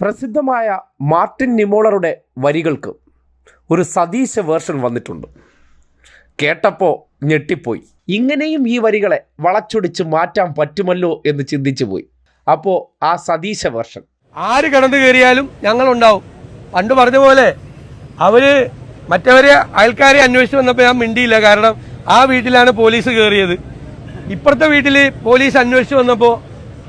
പ്രസിദ്ധമായ മാർട്ടിൻ നിമോളറുടെ വരികൾക്ക് ഒരു സതീശ വേർഷൻ വന്നിട്ടുണ്ട്. കേട്ടപ്പോൾ ഞെട്ടിപ്പോയി. ഇങ്ങനെയും ഈ വരികളെ വളച്ചൊടിച്ച് മാറ്റാൻ പറ്റുമല്ലോ എന്ന് ചിന്തിച്ചു പോയി. അപ്പോൾ ആ സതീശ വേർഷൻ. ആര് കടന്നു കയറിയാലും ഞങ്ങളുണ്ടാവും. പണ്ട് പറഞ്ഞ പോലെ അവർ മറ്റവരെ അയൽക്കാരെ അന്വേഷിച്ച് വന്നപ്പോൾ ഞാൻ മിണ്ടിയില്ല. കാരണം ആ വീട്ടിലാണ് പോലീസ് കയറിയത് ഇപ്പുറത്തെ വീട്ടിൽ പോലീസ് അന്വേഷിച്ച് വന്നപ്പോൾ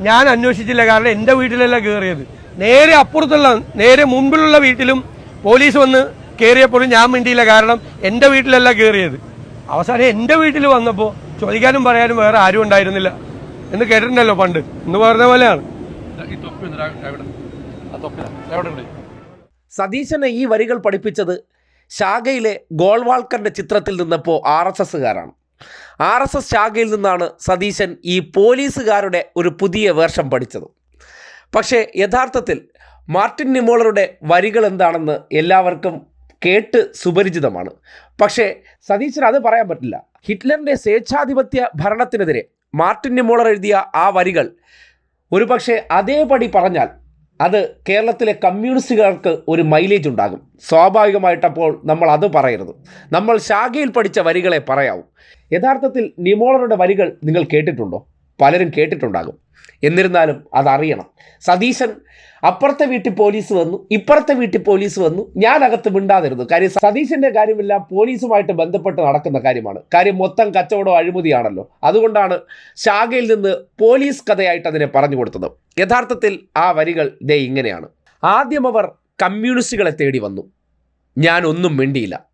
ഞാൻ അന്വേഷിച്ചില്ല. കാരണം എന്റെ വീട്ടിലല്ല കയറിയത് നേരെ അപ്പുറത്തുള്ള നേരെ മുമ്പിലുള്ള വീട്ടിലും പോലീസ് വന്ന് കയറിയപ്പോഴും ഞാൻ മിണ്ടിയില്ല. കാരണം എന്റെ വീട്ടിലല്ല കയറിയത് അവസാനം എന്റെ വീട്ടിൽ വന്നപ്പോൾ ചോദിക്കാനും പറയാനും വേറെ ആരും ഉണ്ടായിരുന്നില്ല എന്ന് കേട്ടിട്ടുണ്ടല്ലോ പണ്ട്. എന്ന് പറഞ്ഞ പോലെയാണ്. സതീശനെ ഈ വരികൾ പഠിപ്പിച്ചത് ശാഖയിലെ ഗോൾവാൾക്കറിന്റെ ചിത്രത്തിൽ നിന്നപ്പോൾ ആർ എസ് എസ്സുകാരാണ്. ആർ എസ് എസ് ശാഖയിൽ നിന്നാണ് സതീശൻ ഈ പോലീസുകാരുടെ ഒരു പുതിയ വേർഷം പഠിച്ചത്. പക്ഷേ യഥാർത്ഥത്തിൽ മാർട്ടിൻ നിമോളറുടെ വരികൾ എന്താണെന്ന് എല്ലാവർക്കും കേട്ട് സുപരിചിതമാണ്. പക്ഷേ സതീശൻ അത് പറയാൻ പറ്റില്ല. ഹിറ്റ്ലറിന്റെ സ്വേച്ഛാധിപത്യ ഭരണത്തിനെതിരെ മാർട്ടിൻ നിമോളർ എഴുതിയ ആ വരികൾ ഒരുപക്ഷെ അതേപടി പറഞ്ഞാൽ അത് കേരളത്തിലെ കമ്മ്യൂണിസ്റ്റുകാർക്ക് ഒരു മൈലേജ് ഉണ്ടാകും. സ്വാഭാവികമായിട്ടപ്പോൾ നമ്മൾ അത് പറയരുത്. നമ്മൾ ശാഖയിൽ പഠിച്ച വരികളെ പറയാവൂ. യഥാർത്ഥത്തിൽ നിമോളറുടെ വരികൾ നിങ്ങൾ കേട്ടിട്ടുണ്ടോ? പലരും കേട്ടിട്ടുണ്ടാകും. എന്നിരുന്നാലും അതറിയണം. സതീശൻ അപ്പുറത്തെ വീട്ടിൽ പോലീസ് വന്നു ഇപ്പുറത്തെ വീട്ടിൽ പോലീസ് വന്നു. ഞാൻ അകത്ത് മിണ്ടാതിരുന്നു. കാര്യം സതീശന്റെ കാര്യമെല്ലാം പോലീസുമായിട്ട് ബന്ധപ്പെട്ട് നടക്കുന്ന കാര്യമാണ്. കാര്യം മൊത്തം കച്ചവടം അഴിമതിയാണല്ലോ. അതുകൊണ്ടാണ് ശാഖയിൽ നിന്ന് പോലീസ് കഥയായിട്ട് അതിനെ പറഞ്ഞു കൊടുത്തത്. യഥാർത്ഥത്തിൽ ആ വരികൾ ദേ ഇങ്ങനെയാണ്. ആദ്യം അവർ കമ്മ്യൂണിസ്റ്റുകളെ തേടി വന്നു. ഞാൻ ഒന്നും മിണ്ടിയില്ല.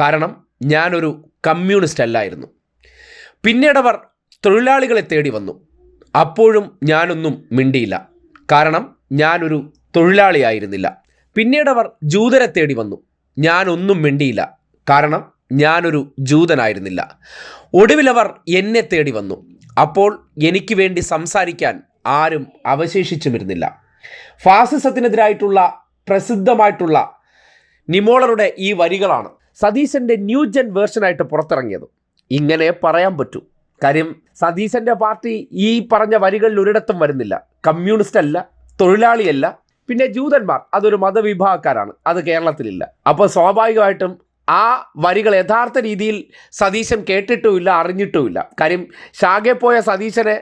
കാരണം ഞാനൊരു കമ്മ്യൂണിസ്റ്റ് അല്ലായിരുന്നു. പിന്നീടവർ തൊഴിലാളികളെ തേടി വന്നു. അപ്പോഴും ഞാനൊന്നും മിണ്ടിയില്ല. കാരണം ഞാനൊരു തൊഴിലാളിയായിരുന്നില്ല പിന്നീടവർ ജൂതരെ തേടി വന്നു. ഞാനൊന്നും മിണ്ടിയില്ല. കാരണം ഞാനൊരു ജൂതനായിരുന്നില്ല. ഒടുവിലവർ എന്നെ തേടി വന്നു. അപ്പോൾ എനിക്ക് വേണ്ടി സംസാരിക്കാൻ ആരും അവശേഷിച്ചുമിരുന്നില്ല. ഫാസിസത്തിനെതിരായിട്ടുള്ള പ്രസിദ്ധമായിട്ടുള്ള നിമോളറുടെ ഈ വരികളാണ് സതീശന്റെ ന്യൂജൻ വേർഷനായിട്ട് പുറത്തിറങ്ങിയത്. ഇങ്ങനെ പറയാൻ പറ്റൂ. കാര്യം സതീശന്റെ പാർട്ടി ഈ പറഞ്ഞ വരികളിൽ ഒരിടത്തും വരുന്നില്ല. കമ്മ്യൂണിസ്റ്റ് അല്ല തൊഴിലാളിയല്ല പിന്നെ ജൂതന്മാർ അതൊരു മതവിഭാഗക്കാരാണ് അത് കേരളത്തിലില്ല. അപ്പോൾ സ്വാഭാവികമായിട്ടും ആ വരികൾ യഥാർത്ഥ രീതിയിൽ സതീശൻ കേട്ടിട്ടുമില്ല അറിഞ്ഞിട്ടുമില്ല. കാര്യം ശാഖെ പോയ സതീശനെ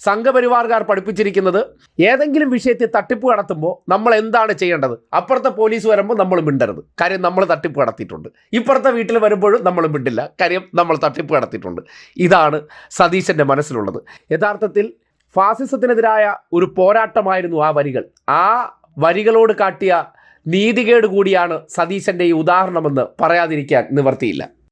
സംഘപരിവാർകാർ പഠിപ്പിച്ചിരിക്കുന്നത് ഏതെങ്കിലും വിഷയത്തിൽ തട്ടിപ്പ് കടത്തുമ്പോൾ നമ്മൾ എന്താണ് ചെയ്യേണ്ടത്? അപ്പുറത്തെ പോലീസ് വരുമ്പോൾ നമ്മൾ മിണ്ടരുത്. കാര്യം നമ്മൾ തട്ടിപ്പ് കടത്തിയിട്ടുണ്ട്. ഇപ്പുറത്തെ വീട്ടിൽ വരുമ്പോഴും നമ്മൾ മിണ്ടില്ല. കാര്യം നമ്മൾ തട്ടിപ്പ് കടത്തിയിട്ടുണ്ട്. ഇതാണ് സതീശന്റെ മനസ്സിലുള്ളത്. യഥാർത്ഥത്തിൽ ഫാസിസത്തിനെതിരായ ഒരു പോരാട്ടമായിരുന്നു ആ വരികൾ. ആ വരികളോട് കാട്ടിയ നീതികേട് കൂടിയാണ് സതീശന്റെ ഈ ഉദാഹരണമെന്ന് പറയാതിരിക്കാൻ നിവർത്തിയില്ല.